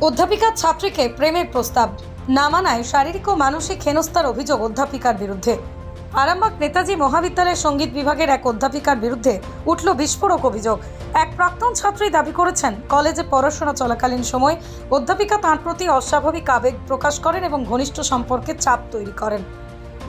অধ্যাপিকা ছাত্রীকে প্রেমের প্রস্তাব। না মানায় শারীরিক ও মানসিক হেনস্থার অভিযোগ অধ্যাপিকার বিরুদ্ধে। আরামবাগ নেতাজি মহাবিদ্যালয়ের সংগীত বিভাগের এক অধ্যাপিকার বিরুদ্ধে উঠল বিস্ফোরক অভিযোগ। এক প্রাক্তন ছাত্রী দাবি করেছেন, কলেজে পড়াশোনা চলাকালীন সময় অধ্যাপিকা তাঁর প্রতি অস্বাভাবিক আবেগ প্রকাশ করেন এবং ঘনিষ্ঠ সম্পর্কে চাপ তৈরি করেন।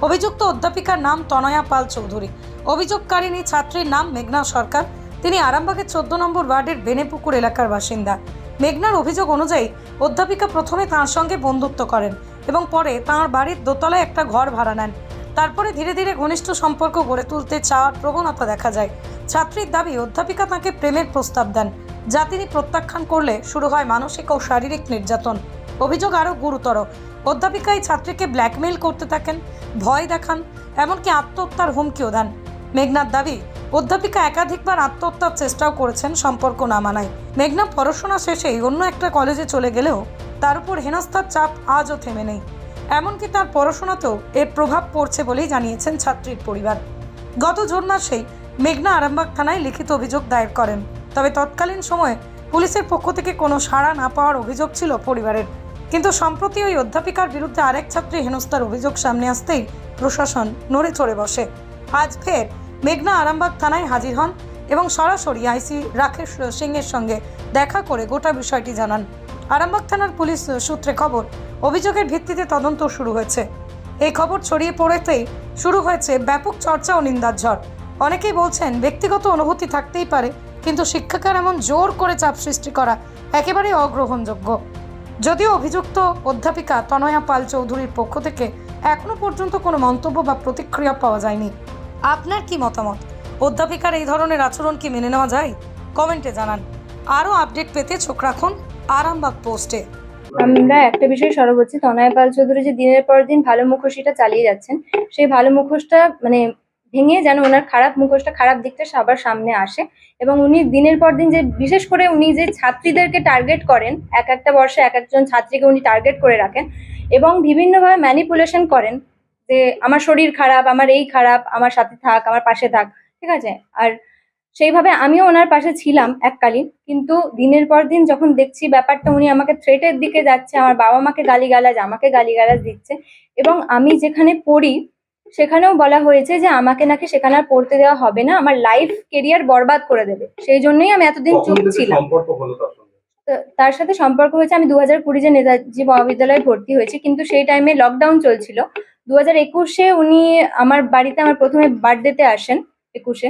অভিযুক্ত অধ্যাপিকার নাম তনয়া পাল চৌধুরী। অভিযোগকারিণী ছাত্রীর নাম মেঘনা সরকার। তিনি আরামবাগের চোদ্দ নম্বর ওয়ার্ডের বেনেপুকুর এলাকার বাসিন্দা। মেঘনার অভিযোগ অনুযায়ী অধ্যাপিকা প্রথমে তাঁর সঙ্গে বন্ধুত্ব করেন এবং পরে তাঁর বাড়ির দোতলায় একটা ঘর ভাড়া নেন। তারপরে ধীরে ধীরে ঘনিষ্ঠ সম্পর্ক গড়ে তুলতে চাওয়ার প্রবণতা দেখা যায়। ছাত্রীর দাবি, অধ্যাপিকা তাঁকে প্রেমের প্রস্তাব দেন, যা তিনি প্রত্যাখ্যান করলে শুরু হয় মানসিক ও শারীরিক নির্যাতন। অভিযোগ আরও গুরুতর, অধ্যাপিকা এই ছাত্রীকে ব্ল্যাকমেইল করতে থাকেন, ভয় দেখান, এমনকি আত্মহত্যার হুমকিও দেন। মেঘনার দাবি অধ্যাপিকা একাধিকবার আত্মহত্যার চেষ্টাও করেছেন সম্পর্ক না মানায়। মেঘনা পড়াশোনা শেষেই অন্য একটা কলেজে চলে গেলেও তার উপর হেনস্থার চাপ আজও থেমে নেই। এমনকি তার পড়াশোনাতেও এর প্রভাব পড়ছে বলেই জানিয়েছেন ছাত্রীর পরিবার। গত জুন মাসেই মেঘনা আরামবাগ থানায় লিখিত অভিযোগ দায়ের করেন। তবে তৎকালীন সময়ে পুলিশের পক্ষ থেকে কোনো সাড়া না পাওয়ার অভিযোগ ছিল পরিবারের। কিন্তু সম্প্রতি ওই অধ্যাপিকার বিরুদ্ধে আরেক ছাত্রী হেনস্থার অভিযোগ সামনে আসতেই প্রশাসন নড়ে চড়ে বসে। আজ ফের মেঘনা আরামবাগ থানায় হাজির হন এবং সরাসরি আইসি রাকেশ সিংয়ের সঙ্গে দেখা করে গোটা বিষয়টি জানান। আরামবাগ থানার পুলিশ সূত্রে খবর, অভিযোগের ভিত্তিতে তদন্ত শুরু হয়েছে। এই খবর ছড়িয়ে পড়েতেই শুরু হয়েছে ব্যাপক চর্চা ও নিন্দার ঝড়। অনেকেই বলছেন, ব্যক্তিগত অনুভূতি থাকতেই পারে, কিন্তু শিক্ষকের এমন জোর করে চাপ সৃষ্টি করা একেবারেই অগ্রহণযোগ্য। যদিও অভিযুক্ত অধ্যাপিকা তনয়া পাল চৌধুরীর পক্ষ থেকে এখনও পর্যন্ত কোনো মন্তব্য বা প্রতিক্রিয়া পাওয়া যায়নি। আপনার কি মতামত? অধ্যাপিকার এই ধরনের আচরণ কি মেনে নেওয়া যায়? কমেন্টে জানান। আরও আপডেট পেতে চোখ রাখুন আরামবাগ পোস্টে। আমরা একটা বিষয় সরব হচ্ছে। তনয় পাল চৌধুরী যে দিনের পর দিন ভালো মুখোশিটা চালিয়ে যাচ্ছেন, সেই ভালো মুখোশটা মানে ভেঙে যেন ওনার খারাপ মুখোশটা খারাপ দিকটা সবার সামনে আসে এবং উনি দিনের পর দিন যে বিশেষ করে উনি যে ছাত্রীদেরকে টার্গেট করেন, এক একটা বর্ষে এক একজন ছাত্রীকে উনি টার্গেট করে রাখেন এবং বিভিন্নভাবে ম্যানিপুলেশন করেন যে আমার শরীর খারাপ আমার এই খারাপ আমার সাথে থাক আমার পাশে থাক ঠিক আছে? আর সেইভাবে আমিও ওনার পাশে ছিলাম এককালীন কিন্তু দিনের পর দিন যখন দেখছি ব্যাপারটা উনি আমাকে থ্রেটের দিকে যাচ্ছে আমার বাবা মাকে গালিগালাজ আমাকে গালিগালাজ দিচ্ছে। এবং আমি যেখানে পড়ি সেখানেও বলা হয়েছে যে আমাকে নাকি সেখানে আর পড়তে দেওয়া হবে না আমার লাইফ কেরিয়ার বরবাদ করে দেবে। সেই জন্যই আমি এতদিন চুপ ছিলাম। তার সাথে সম্পর্ক হয়েছে আমি দু হাজার কুড়ি যে নেতাজি মহাবিদ্যালয়ে ভর্তি হয়েছি কিন্তু সেই টাইমে লকডাউন চলছিল। দু হাজার একুশে উনি আমার বাড়িতে, আমার প্রথমে বার্থডেতে আসেন, একুশে।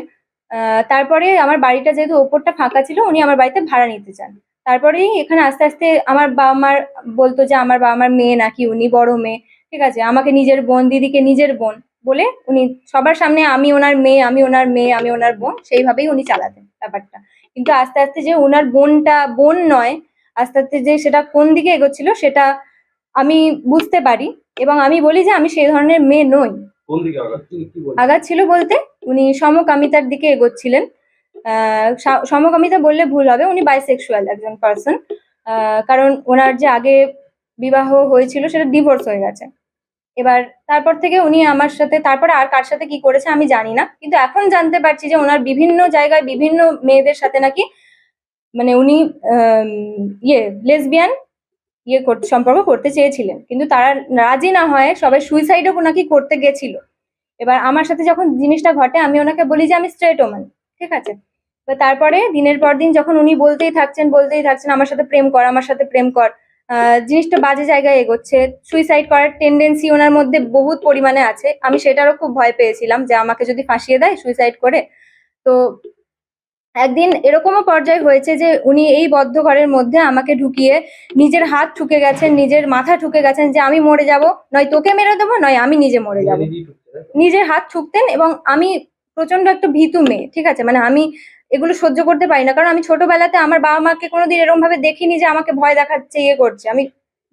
তারপরে আমার বাড়িটা যেহেতু ওপরটা ফাঁকা ছিল, উনি আমার বাড়িতে ভাড়া নিতে চান। তারপরেই এখানে আস্তে আস্তে আমার বাবা মার বলতো যে, আমার বাবা মার মেয়ে নাকি, উনি বড় মেয়ে। ঠিক আছে, আমাকে নিজের বোন, দিদিকে নিজের বোন, বলে উনি, সবার সামনে আমি ওনার মেয়ে, আমি ওনার মেয়ে, আমি ওনার বোন, সেইভাবেই উনি চালাতেন ব্যাপারটা। কিন্তু আস্তে আস্তে যে ওনার বোনটা, বোন নয়, আস্তে আস্তে যে সেটা কোন দিকে এগোচ্ছিল, সেটা আমি বুঝতে পারি এবং আমি বলি যে আমি সেই ধরনের মেয়ে নই। কোন দিকে? আঘাত? ছিল বলতে উনি সমকামিতার দিকে এগোচ্ছিলেন। সমকামিতা বললে ভুল হবে উনি বাইসেক্সুয়াল একজন পার্সন কারণ ওনার যে আগে বিবাহ হয়েছিল সেটা ডিভোর্স হয়ে গেছে। এবার তারপর থেকে উনি আমার সাথে তারপরে আর কার সাথে কি করেছে আমি জানি না। কিন্তু এখন জানতে পারছি যে ওনার বিভিন্ন জায়গায় বিভিন্ন মেয়েদের সাথে নাকি মানে উনি ইয়ে লেসবিয়ান ইয়ে সম্পর্ক করতে চেয়েছিলেন। কিন্তু তারা রাজি না হয় সবাই সুইসাইডও ওনাকে করতে গেছিল। এবার আমার সাথে যখন জিনিসটা ঘটে, আমি ওনাকে বলি যে, আমি স্ট্রেট ওম্যান ঠিক আছে? তারপরে দিনের পর দিন যখন উনি বলতেই থাকছেন বলতেই থাকছেন, আমার সাথে প্রেম কর, আমার সাথে প্রেম কর জিনিসটা বাজে জায়গায় এগোচ্ছে। সুইসাইড করার টেন্ডেন্সি ওনার মধ্যে বহুত পরিমাণে আছে। আমি সেটারও খুব ভয় পেয়েছিলাম যে, আমাকে যদি ফাঁসিয়ে দেয় সুইসাইড করে। তো একদিন এরকমও পর্যায় হয়েছে যে উনি এই বদ্ধ ঘরের মধ্যে আমাকে ঢুকিয়ে নিজের হাত ঠুকে গেছেন নিজের মাথা ঠুকে গেছেন যে আমি মরে যাব নয় তোকে মেরে দেবো নয় আমি নিজে মরে যাব? নিজের হাত ঠুকতেন এবং আমি প্রচণ্ড একটা ভীতু মেয়ে ঠিক আছে? মানে আমি এগুলো সহ্য করতে পারি না। কারণ আমি ছোটবেলাতে আমার বাবা মাকে কোনোদিন এরকম ভাবে দেখিনি যে আমাকে ভয় দেখাচ্ছে ইয়ে করছে। আমি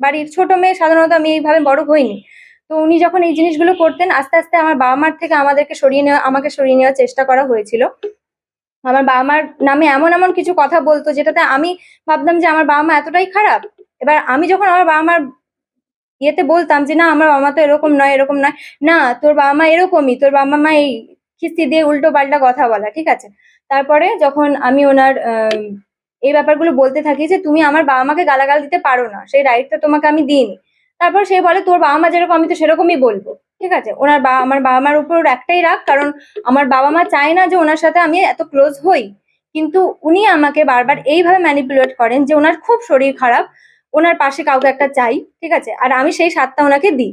বাড়ির ছোট মেয়ে সাধারণত আমি এইভাবে বড় হইনি। তো উনি যখন এই জিনিসগুলো করতেন আস্তে আস্তে আমার বাবা মার থেকে আমাদেরকে সরিয়ে নেওয়া আমাকে সরিয়ে নেওয়ার চেষ্টা করা হয়েছিল। আমার বাবা মার নামে এমন এমন কিছু কথা বলতো যেটাতে আমি ভাবতাম যে আমার বাবা মা এতটাই খারাপ। এবার আমি যখন আমার বাবা মার ইয়েতে বলতাম যে, না, আমার বাবা মা তো এরকম নয় এরকম নয়। না, তোর বাবা মা এরকমই, তোর বাবা মা এই খিস্তি দিয়ে উল্টো পাল্টা কথা বলা, ঠিক আছে? তারপরে যখন আমি ওনার এই ব্যাপারগুলো বলতে থাকি যে, তুমি আমার বাবা মাকে গালাগাল দিতে পারো না, সেই রাইটটা তোমাকে আমি দিইনি। তারপর সে বলে, তোর বাবা মা যেরকম, আমি তো সেরকমই বলব। ঠিক আছে? ওনার বা, আমার বাবা মার উপর একটাই রাগ, কারণ আমার বাবা মা চায় না যে ওনার সাথে আমি এত ক্লোজ হই। কিন্তু উনি আমাকে বারবার এইভাবে ম্যানিপুলেট করেন যে ওনার খুব শরীর খারাপ, ওনার পাশে কাউকে একটা চাই, ঠিক আছে? আর আমি সেই সাতটা ওনাকে দিই।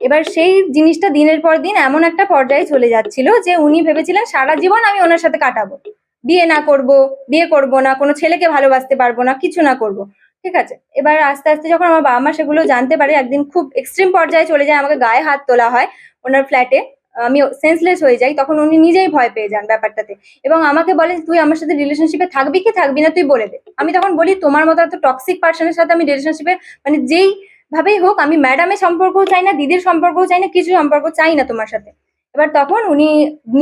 এবার সেই জিনিসটা দিনের পর দিন এমন একটা পর্যায়ে চলে যাচ্ছিল যে উনি ভেবেছিলেন সারা জীবন আমি ওনার সাথে কাটাবো। বিয়ে না করব, বিয়ে করব না, কোনো ছেলেকে ভালোবাসতে পারব না, কিছু না করব। ঠিক আছে? এবার আস্তে আস্তে যখন আমার বাবা মা সেগুলো জানতে পারে, একদিন খুব এক্সট্রিম পর্যায়ে চলে যায়, আমাকে গায়ে হাত তোলা হয় ওনার ফ্ল্যাটে আমি সেন্সলেস হয়ে যাই, তখন উনি নিজেই ভয় পেয়ে যান ব্যাপারটাতে। এবং আমাকে বলে, তুই আমার সাথে রিলেশনশিপে থাকবি কি থাকবি না, তুই বলে দে। আমি তখন বলি, তোমার মতো এত টক্সিক পার্সনের সাথে আমি রিলেশনশিপে মানে যেই ভাবেই হোক, আমি ম্যাডামের সম্পর্কও চাই না, দিদির সম্পর্কও চাই না, কিছু সম্পর্ক চাই না তোমার সাথে। এবার তখন উনি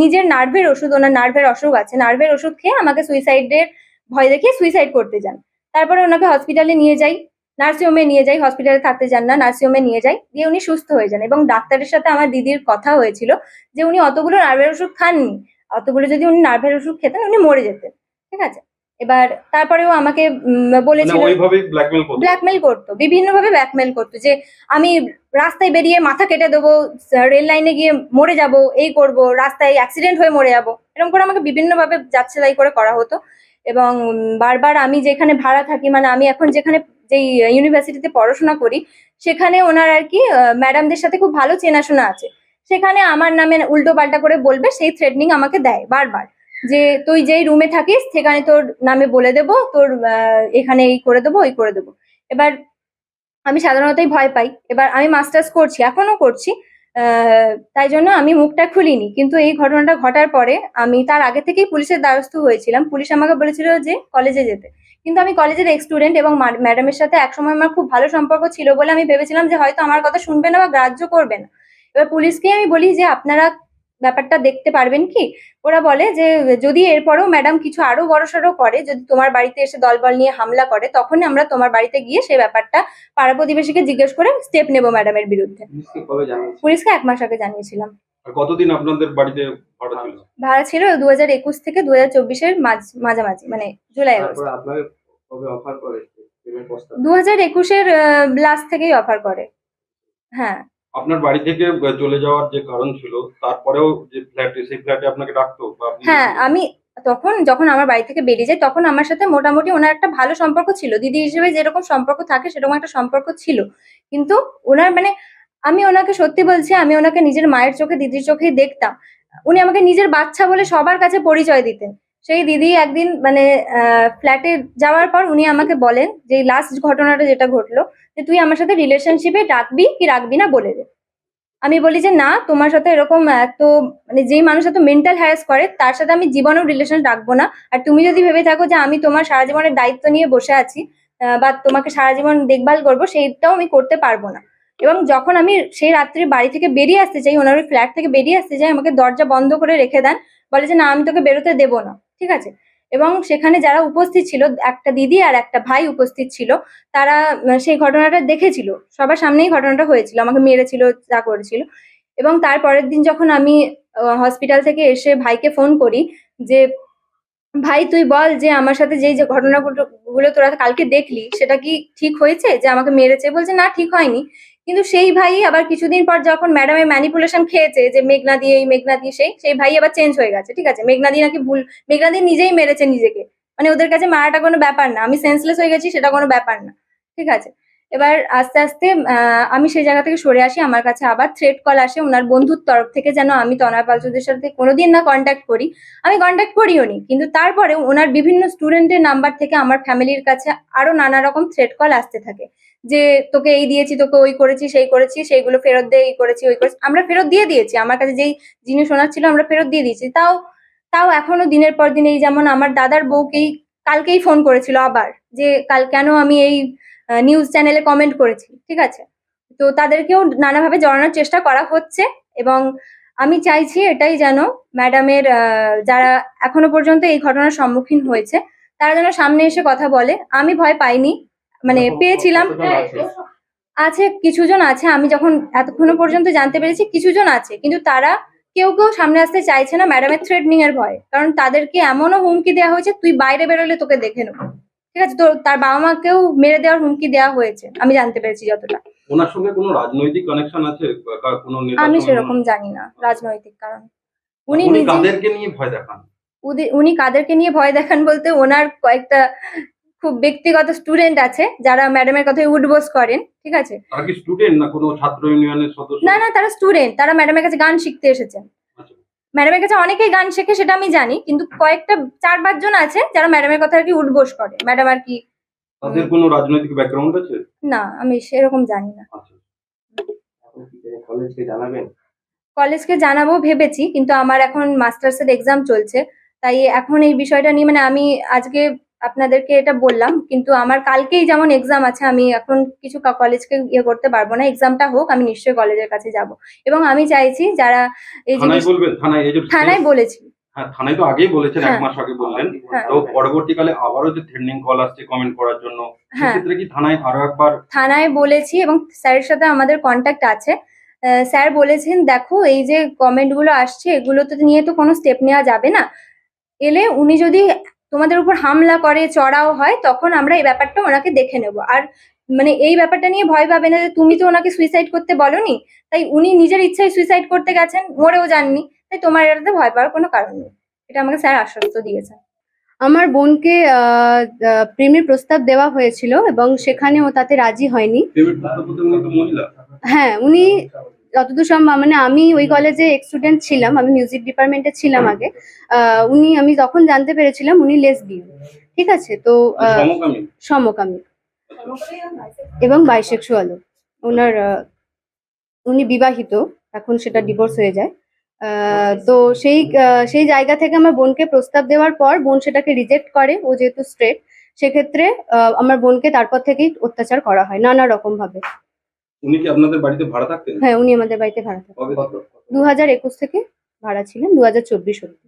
নিজের নার্ভের ওষুধ, ওনার নার্ভের অসুখ আছে নার্ভের ওষুধ খেয়ে আমাকে সুইসাইডের ভয় দেখিয়ে সুইসাইড করতে যান। তারপরে ওনাকে হসপিটালে নিয়ে যাই। নার্সিংহোমে নিয়ে যাই হসপিটালে থাকতে যান না নার্সিংহোমে নিয়ে যাই। দিয়ে উনি সুস্থ হয়ে যান এবং ডাক্তারের সাথে আমার দিদির কথা হয়েছিল যে উনি অতগুলো নার্ভের ওষুধ খাননি। অতগুলো যদি উনি নার্ভের ওষুধ খেতেন উনি মরে যেতেন। ঠিক আছে? এবার তারপরেও আমাকে উম, মানে বলেছিল ব্ল্যাকমেল করতো? বিভিন্ন ভাবে ব্ল্যাকমেল করতো যে আমি রাস্তায় বেরিয়ে মাথা কেটে দেবো রেল লাইনে গিয়ে মরে যাব এই করব রাস্তায় অ্যাক্সিডেন্ট হয়ে মরে যাব। এরকম করে আমাকে বিভিন্নভাবে যাচ্ছে তাই করে করা হতো। এবং বারবার আমি যেখানে ভাড়া থাকি মানে আমি এখন যেখানে যেই ইউনিভার্সিটিতে পড়াশোনা করি, সেখানে ওনার আর কি ম্যাডামদের সাথে খুব ভালো চেনাশোনা আছে। সেখানে আমার নামে উল্টো পাল্টা করে বলবে, সেই থ্রেটনিং আমাকে দেয় বারবার। যে তুই যেই রুমে থাকিস, সেখানে তোর নামে বলে দেবো, তোর এখানে এই করে দেবো, ওই করে দেবো। এবার আমি সাধারণতই ভয় পাই। এবার আমি মাস্টার্স করছি, এখনও করছি। তাই জন্য আমি মুখটা খুলিনি। কিন্তু এই ঘটনাটা ঘটার পরে আমি তার আগে থেকেই পুলিশের দ্বারস্থ হয়েছিলাম। পুলিশ আমাকে বলেছিল যে কলেজে যেতে। কিন্তু আমি কলেজের এক স্টুডেন্ট এবং ম্যাডামের সাথে একসময় আমার খুব ভালো সম্পর্ক ছিল বলে আমি ভেবেছিলাম যে হয়তো আমার কথা শুনবে না বা গ্রাহ্য করবে না। এবার পুলিশকে আমি বলি যে আপনারা ব্যাপারটা দেখতে পারবেন কি? ওরা বলে যে যদি এরপরেও ম্যাডাম কিছু আরও বড়সড় করে যদি তোমার বাড়িতে এসে দলবল নিয়ে হামলা করে তখন আমরা তোমার বাড়িতে গিয়ে সেই ব্যাপারটা পাড়া প্রতিবেশীকে জিজ্ঞেস করে স্টেপ নেব ম্যাডামের বিরুদ্ধে। পুলিশকে এক মাস আগে জানিয়েছিলাম। কতদিন আপনাদের বাড়িতে ভাড়া ছিল? দু হাজার একুশ থেকে দু হাজার চব্বিশের মাঝামাঝি মানে জুলাই দু হাজার একুশের লাস্ট থেকেই অফার করে। হ্যাঁ। আপনার বাড়ি থেকে চলে যাওয়ার যে কারণ ছিল তারপরেও যে ফ্ল্যাটে সেই ফ্ল্যাটে আপনাকে ডাকতো বা হ্যাঁ আমি তখন যখন আমার বাড়ি থেকে বেরিয়ে যাই তখন আমার সাথে মোটামুটি ওনার একটা ভালো সম্পর্ক ছিল। দিদি হিসেবে যেরকম সম্পর্ক থাকে সেরকম একটা সম্পর্ক ছিল। কিন্তু ওনার মানে আমি ওনাকে সত্যি বলছি আমি ওনাকে নিজের মায়ের চোখে দিদির চোখেই দেখতাম। উনি আমাকে নিজের বাচ্চা বলে সবার কাছে পরিচয় দিতেন। সেই দিদি একদিন মানে ফ্ল্যাটে যাওয়ার পর উনি আমাকে বলেন যে লাস্ট ঘটনাটা যেটা ঘটলো, যে তুই আমার সাথে রিলেশনশিপে রাখবি কি রাখবি না বলে দে। আমি বলি যে না, তোমার সাথে এরকম এত মানে যেই মানুষ এত মেন্টাল হ্যারাস করে, তার সাথে আমি জীবনেও রিলেশন রাখব না। আর তুমি যদি ভেবে থাকো যে আমি তোমার সারা জীবনের দায়িত্ব নিয়ে বসে আছি বা তোমাকে সারা জীবন দেখভাল করব, সেইটাও আমি করতে পারব না। এবং যখন আমি সেই রাত্রে বাড়ি থেকে বেরিয়ে আসতে চাই, ওনার ফ্ল্যাট থেকে বেরিয়ে আসতে চাই, আমাকে দরজা বন্ধ করে রেখে দেন, বলে যে না, আমি তোকে বেরোতে দেবো না। ঠিক আছে? এবং সেখানে যারা উপস্থিত ছিল, একটা দিদি আর একটা ভাই উপস্থিত ছিল, তারা সেই ঘটনাটা দেখেছিল। সবার সামনেই ঘটনাটা হয়েছিল, আমাকে মেরেছিল, যা করেছিল। এবং তার পরের দিন যখন আমি হসপিটাল থেকে এসে ভাইকে ফোন করি যে, ভাই, তুই বল যে, আমার সাথে যেই যে ঘটনাগুলো, গুলো তোরা কালকে দেখলি, সেটা কি ঠিক হয়েছে? যে, আমাকে মেরেছে? বলছে, না, ঠিক হয়নি। কিন্তু সেই ভাই আবার কিছুদিন পর যখন ম্যাডামের ম্যানিপুলেশন খেয়েছে, যে মেঘনা দিয়ে, এই মেঘনা দিয়ে, সেই সেই ভাই আবার চেঞ্জ হয়ে গেছে, ঠিক আছে? মেঘনা দিয়ে নাকি ভুল, মেঘনা দিয়ে নিজেই মেরেছে নিজেকে। মানে ওদের কাছে মারাটা কোনো ব্যাপার না, আমি সেন্সলেস হয়ে গেছি সেটা কোনো ব্যাপার না, ঠিক আছে? এবার আস্তে আস্তে আমি সেই জায়গা থেকে সরে আসি, আমার কাছে আবার থ্রেড কল আসে ওনার বন্ধুর তরফ থেকে যেন আমি তনয় পালচুদের সাথে কোনোদিন না কন্ট্যাক্ট করি। আমি কন্ট্যাক্ট করিও নি, কিন্তু তারপরে ওনার বিভিন্ন স্টুডেন্টের নাম্বার থেকে আমার ফ্যামিলির কাছে আরও নানা রকম থ্রেড কল আসতে থাকে। যে, তোকে এই দিয়েছি, তোকে ওই করেছি, সেই করেছি, সেইগুলো ফেরত দে, এই করেছি, ওই করেছি। আমরা ফেরত দিয়ে দিয়েছি, আমার কাছে যেই জিনিস ওনার ছিল আমরা ফেরত দিয়ে দিয়েছি। তাও তাও এখনও দিনের পর দিন এই যেমন আমার দাদার বউকেই, কালকেই ফোন করেছিল আবার, যে, কাল কেন আমি এই নিউজ চ্যানেলে কমেন্ট করেছি ঠিক আছে? তো তাদেরকেও নানাভাবে জড়ানোর চেষ্টা করা হচ্ছে এবং আমি চাইছি এটাই যেন ম্যাডামের যারা এখনও পর্যন্ত এই ঘটনার সম্মুখীন হয়েছে তারা যেন সামনে এসে কথা বলে। আমি ভয় পাইনি মানে পেয়েছিলাম। আছে? কিছুজন আছে। আমি যখন এতক্ষণ পর্যন্ত জানতে পেরেছি কিছুজন আছে কিন্তু তারা কেউ কেউ সামনে আসতে চাইছে না ম্যাডামের থ্রেডনিং এর ভয়। কারণ তাদেরকে এমনও হুমকি দেওয়া হয়েছে তুই বাইরে বেরোলে তোকে দেখে নেব। ঠিক আছে তো তার বাবা মাকেও মেরে দেওয়ার হুমকি দেওয়া হয়েছে আমি জানতে পেরেছি যতটা। ওনার সঙ্গে কোনো রাজনৈতিক কানেকশন আছে? কোনো নেতা আমি সেরকম জানি না রাজনৈতিক কারণ। উনি কাদেরকে নিয়ে ভয় দেখান? উনি কাদেরকে নিয়ে ভয় দেখান বলতে ওনার কয়েকটা খুব ব্যক্তিগত স্টুডেন্ট আছে যারা ম্যাডামের কথায় উঠবোস করেন ঠিক আছে? তারা কি স্টুডেন্ট না কোনো ছাত্র ইউনিয়নের সদস্য? না না তারা স্টুডেন্ট তারা ম্যাডামের কাছে গান শিখতে এসেছেন। ম্যাডামের কাছে অনেকেই গান শেখে সেটা আমি জানি কিন্তু কয়েকটা চার পাঁচজন আছে যারা ম্যাডামের কথা আর কি উঠবোস করে। ম্যাডাম আর কি তাদের কোনো রাজনৈতিক ব্যাকগ্রাউন্ড আছে? না আমি সেরকম জানি না। আচ্ছা। কলেজকে জানাবেন? কলেজকে জানাব ভেবেছি কিন্তু আমার এখন মাস্টার্সের এক্সাম চলছে তাই এখন এই বিষয়টা নিয়ে মানে আমি আজকে আপনাদেরকে এটা বললাম কিন্তু আমার কালকেই যেমন এক্সাম আছে আমি এখন কিছু কলেজকে ইয়ে করতে পারব না। এক্সামটা হোক আমি নিশ্চয়ই কলেজের কাছে যাব। এবং আমি চাইছি যারা এই থানায় বলেছি। হ্যাঁ থানায় তো আগেই বলেছেন এক হ্যাঁ। মাস আগে বললেন। হ্যাঁ। তো পরবর্তীকালে আবারও যে থ্রেন্ডিং কল আসছে কমেন্ট করার জন্য হ্যাঁ। সেক্ষেত্রে কি থানায় আরও একবার থানায় বলেছি এবং স্যারের সাথে আমাদের কন্ট্যাক্ট আছে। স্যার বলেছেন দেখো এই যে কমেন্টগুলো আসছে এগুলো তো নিয়ে তো কোনো স্টেপ নেওয়া যাবে না। এলে উনি যদি তোমাদের উপর হামলা করে চড়াও হয় তখন আমরা এই ব্যাপারটা ওনাকে দেখে নেব। আর মানে এই ব্যাপারটা নিয়ে ভয় পাবে না যে তুমি তো ওনাকে সুইসাইড করতে বলনি? তাই উনি নিজের ইচ্ছায় সুইসাইড করতে গেছেন মরেও যাননি। তাই তোমার এটাতে ভয় পাওয়ার কোনো কারণ নেই। এটা আমাকে স্যার আশ্বস্ত দিয়েছেন। আমার বোনকে প্রেমের প্রস্তাব দেওয়া হয়েছিল এবং সেখানে ও তাতে রাজি হয়নি। হ্যাঁ উনি যতদূর সম্ভব মানে আমি ওই কলেজে স্টুডেন্ট ছিলাম আমি মিউজিক ডিপার্টমেন্টে ছিলাম আগে। উনি আমি যখন জানতে পেরেছিলাম উনি লেস লেসবিয়ান ঠিক আছে? তো সমকামী? এবং বাইসেক্সুয়ালও ওনার উনি বিবাহিত এখন সেটা ডিভোর্স হয়ে যায়। আহ, তো সেই সেই জায়গা থেকে আমার বোনকে প্রস্তাব দেওয়ার পর বোন সেটাকে রিজেক্ট করে ও যেহেতু স্ট্রেট সেক্ষেত্রে আমার বোনকে তারপর থেকেই অত্যাচার করা হয় নানা রকম ভাবে। উনি কি আপনাদের বাড়িতে ভাড়া থাকতেন? হ্যাঁ উনি আমাদের বাড়িতে ভাড়া কবে কত দু হাজার একুশ থেকে ভাড়া ছিলেন দু হাজার চব্বিশ অব্দি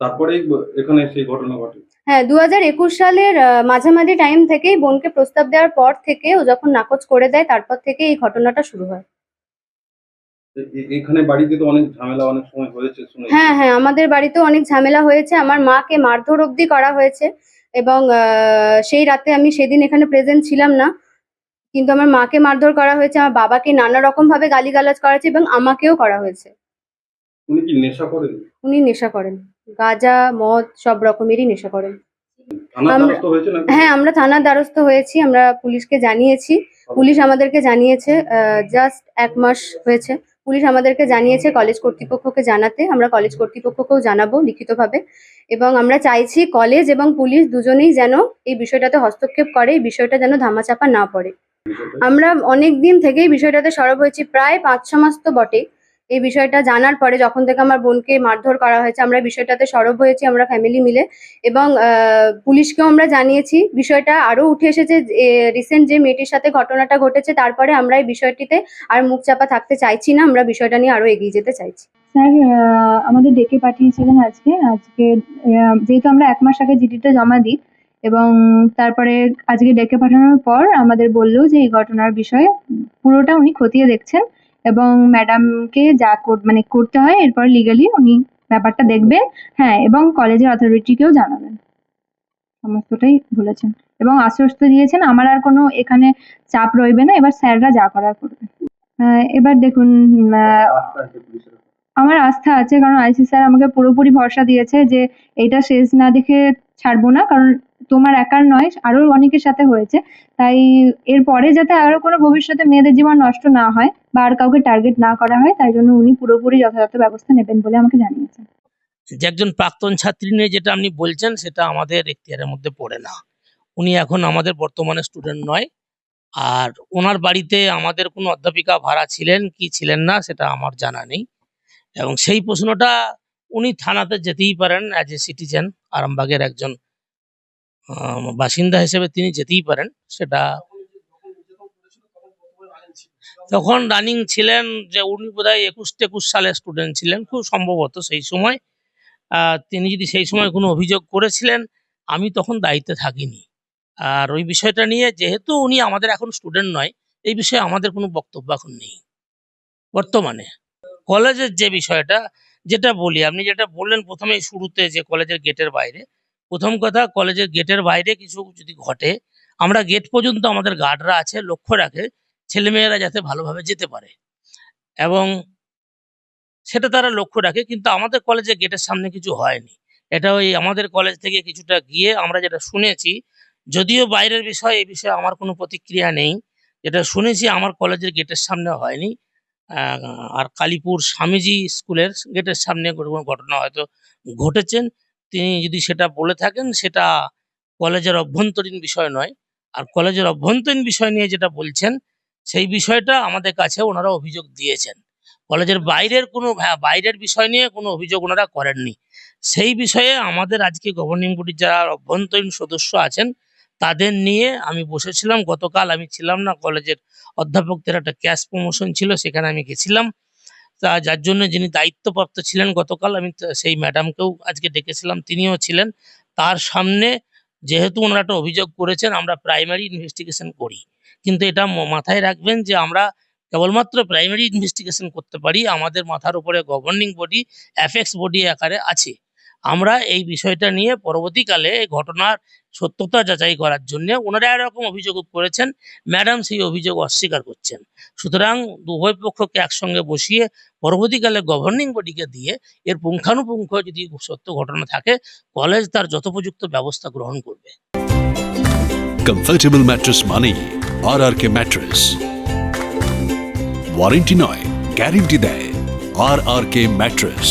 তারপরেই এখানে সেই ঘটনা ঘটে। হ্যাঁ দু হাজার একুশ সালের আহ, মাঝামাঝি টাইম থেকেই বোনকে প্রস্তাব দেওয়ার পর থেকে ও যখন নাকচ করে দেয় তারপর থেকে এই ঘটনাটা শুরু হয়। এ- এ- এখানে বাড়িতে তো অনেক ঝামেলা অনেক সময় হয়েছে শুনে হ্যাঁ হ্যাঁ আমাদের বাড়িতেও অনেক ঝামেলা হয়েছে। আমার মাকে মারধর অবধি করা হয়েছে এবং আহ, সেই রাতে আমি সেদিন এখানে প্রেজেন্ট ছিলাম না। কিন্তু আমার মাকে মারধর করা হয়েছে আমার বাবাকে নানা রকম ভাবে গালিগালাজ করা হয়েছে এবং আমাকেও করা হয়েছে। উনি কি নেশা করেন? উনি নেশা করেন। গাঁজা মদ সব রকমেরই নেশা করেন। হ্যাঁ আমরা থানার দ্বারস্থ হয়েছি আমরা পুলিশকে জানিয়েছি। পুলিশ আমাদেরকে জানিয়েছে জাস্ট এক মাস হয়েছে। পুলিশ আমাদেরকে জানিয়েছে কলেজ কর্তৃপক্ষকে জানাতে আমরা কলেজ কর্তৃপক্ষকেও জানাব লিখিতভাবে। এবং আমরা চাইছি কলেজ এবং পুলিশ দুজনেই যেন এই বিষয়টাতে হস্তক্ষেপ করে এই বিষয়টা যেন ধামাচাপা না পড়ে। আমরা অনেক দিন থেকেই বিষয়টাতে সরব হয়েছি, প্রায় পাঁচ ছ মাস তো বটে এই বিষয়টা জানার পরে যখন থেকে আমার বোনকে মারধর করা হয়েছে, আমরা বিষয়টাতে সরব হয়েছি, আমরা ফ্যামিলি মিলে। এবং পুলিশকেও আমরা জানিয়েছি, বিষয়টা আরও উঠে এসেছে রিসেন্ট যে মেয়েটির সাথে ঘটনাটা ঘটেছে, তারপরে আমরা এই বিষয়টিতে আর মুখ চাপা থাকতে চাইছি না, আমরা বিষয়টা নিয়ে আরও এগিয়ে যেতে চাইছি। স্যার আমাদের ডেকে পাঠিয়েছিলেন আজকে। আজকে যেহেতু আমরা এক মাস আগে জিডিটা জমা দিই এবং তারপরে আজকে ডেকে পাঠানোর পর আমাদের বলল যে এই ঘটনার বিষয়ে পুরোটা উনি খতিয়ে দেখছেন এবং ম্যাডামকে যা মানে করতে হয় এরপর লিগালি উনি ব্যাপারটা দেখবেন। হ্যাঁ এবং কলেজের অথরিটিকেও জানাবেন। সমস্তটাই বলেছেন। এবং আশ্বস্ত দিয়েছেন আমার আর কোনো এখানে চাপ রইবে না এবার স্যাররা যা করার করবে। আহ, এবার দেখুন। আমার আস্থা আছে কারণ আইসি স্যার আমাকে পুরোপুরি ভরসা দিয়েছে যে এটা শেষ না দেখে ছাড়বো না কারণ তোমার একার নয়, আরও অনেকের সাথে হয়েছে। তাই এরপরে যাতে আরও কোনো ভবিষ্যতে মেয়েদের জীবন নষ্ট না হয় বা আর কাউকে টার্গেট না করা হয়, তাই জন্য উনি পুরোপুরি যথাযথ ব্যবস্থা নেবেন বলে আমাকে জানিয়েছেন। যে একজন প্রাক্তন ছাত্রী নিয়ে যেটা আপনি বলছেন, সেটা আমাদের এখতিয়ারের মধ্যে পড়ে না। উনি এখন আমাদের বর্তমানে স্টুডেন্ট নয়। আর ওনার বাড়িতে আমাদের কোনো অধ্যাপিকা ভাড়া ছিলেন, কি ছিলেন না, সেটা আমার জানা নেই। এবং সেই প্রশ্নটা উনি থানাতে যেতেই পারেন অ্যাজ এ সিটিজেন আরামবাগের একজন বাসিন্দা হিসেবে তিনি যেতেই পারেন, সেটা তখন রানিং ছিলেন যে উনি বোধহয় একুশ টেকুশ সালের স্টুডেন্ট ছিলেন, খুব সম্ভবত সেই সময়। তিনি যদি সেই সময় কোনো অভিযোগ করেছিলেন, আমি তখন দায়িত্বে থাকিনি। আর ওই বিষয়টা নিয়ে যেহেতু উনি আমাদের এখন স্টুডেন্ট নয়, এই বিষয়ে আমাদের কোনো বক্তব্য এখন নেই। বর্তমানে কলেজের যে বিষয়টা, যেটা বলি, আপনি যেটা বললেন প্রথমে শুরুতে যে কলেজের গেটের বাইরে প্রথম কথা, কলেজের গেটের বাইরে কিছু যদি ঘটে, আমরা গেট পর্যন্ত আমাদের গার্ডরা আছে, লক্ষ্য রাখে, ছেলেমেয়েরা যাতে ভালোভাবে যেতে পারে। এবং সেটা তারা লক্ষ্য রাখে, কিন্তু আমাদের কলেজের গেটের সামনে কিছু হয়নি। এটা ওই আমাদের কলেজ থেকে কিছুটা গিয়ে আমরা যেটা শুনেছি, যদিও বাইরের বিষয়, এই বিষয়ে আমার কোনো প্রতিক্রিয়া নেই, যেটা শুনেছি আমার কলেজের গেটের সামনে হয়নি। আর কালীপুর স্বামীজি স্কুলের গেটের সামনে ঘটনা হয়তো ঘটেছেন তিনি যদি সেটা বলে থাকেন সেটা কলেজের অভ্যন্তরীণ বিষয় নয়। আর কলেজের অভ্যন্তরীণ বিষয় নিয়ে যেটা বলছেন সেই বিষয়টা আমাদের কাছে ওনারা অভিযোগ দিয়েছেন। কলেজের বাইরের কোনো হ্যাঁ, বাইরের বিষয় নিয়ে কোনো অভিযোগ ওনারা করেননি। সেই বিষয়ে আমাদের আজকে গভর্নিং বডির যারা অভ্যন্তরীণ সদস্য আছেন তাদের নিয়ে আমি বসেছিলাম। গতকাল আমি ছিলাম না কলেজের অধ্যাপকদের একটা ক্যাশ প্রমোশন ছিল সেখানে আমি গেছিলাম। তা যার জন্য যিনি দায়িত্বপ্রাপ্ত ছিলেন গতকাল, আমি সেই ম্যাডামকেও আজকে ডেকেছিলাম, তিনিও ছিলেন। তার সামনে যেহেতু ওনারা একটা অভিযোগ করেছেন, আমরা প্রাইমারি ইনভেস্টিগেশন করি। কিন্তু এটা মাথায় রাখবেন যে আমরা কেবলমাত্র প্রাইমারি ইনভেস্টিগেশন করতে পারি, আমাদের মাথার উপরে গভর্নিং বডি অ্যাফেক্স বডি আকারে আছে। আমরা এই বিষয়টা নিয়ে পরবর্তীকালে এই ঘটনার সত্যতা যাচাই করার জন্য ওনারা এরকম অভিযোগ করেছেন, ম্যাডাম সেই অভিযোগ অস্বীকার করছেন। সুতরাং উভয় পক্ষকে একসঙ্গে বসিয়ে পরবর্তীকালে গভর্নিং বডিকে দিয়ে এর পুঙ্খানুপুঙ্খ যদি সত্য ঘটনা থাকে কলেজ তার যথোপযুক্ত ব্যবস্থা গ্রহণ করবে। কমফর্টেবল ম্যাট্রেস মানেই আর আর কে ম্যাট্রেস ওয়ারেন্টি নয় গ্যারেন্টি দেয় আর আর কে ম্যাট্রেস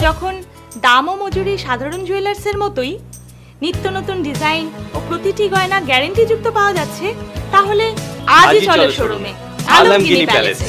যখন দাম ও মজুরি সাধারণ জুয়েলার্সের মতোই নিত্য নতুন ডিজাইন ও প্রতিটি গয়না গ্যারেন্টি যুক্ত পাওয়া যাচ্ছে তাহলে আজই চলো শোরুমে। আলমগিনি প্যালেসে